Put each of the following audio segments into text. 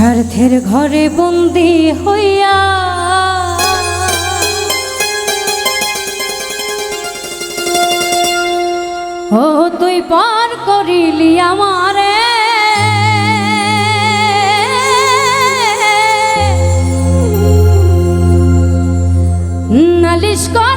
স্বার্থের ঘরে বন্দি হইয়া। ও তুই পার করিলি আমার। নালিশ কর।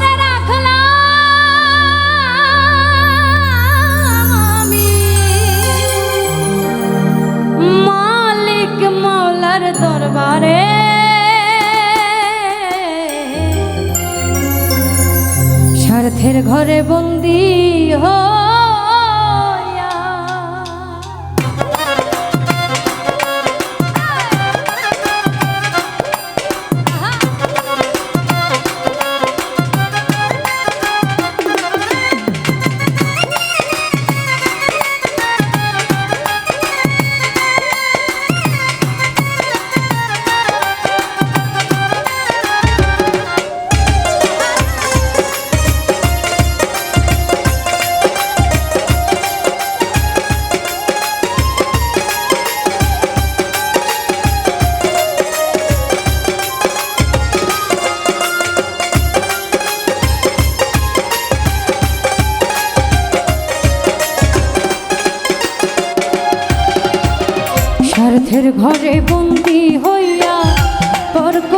কাঠের ঘরে বন্দী হয়। ঘরে বন্দী হইয়া পরক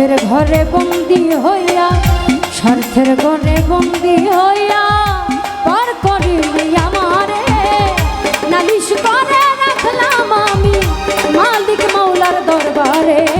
স্বার্থের ঘরে বন্দি হইয়া, স্বার্থের ঘরে বন্দি হইয়া, পার করি আমারে। নালিশ করে রাখলাম আমি মালিক মৌলার দরবারে।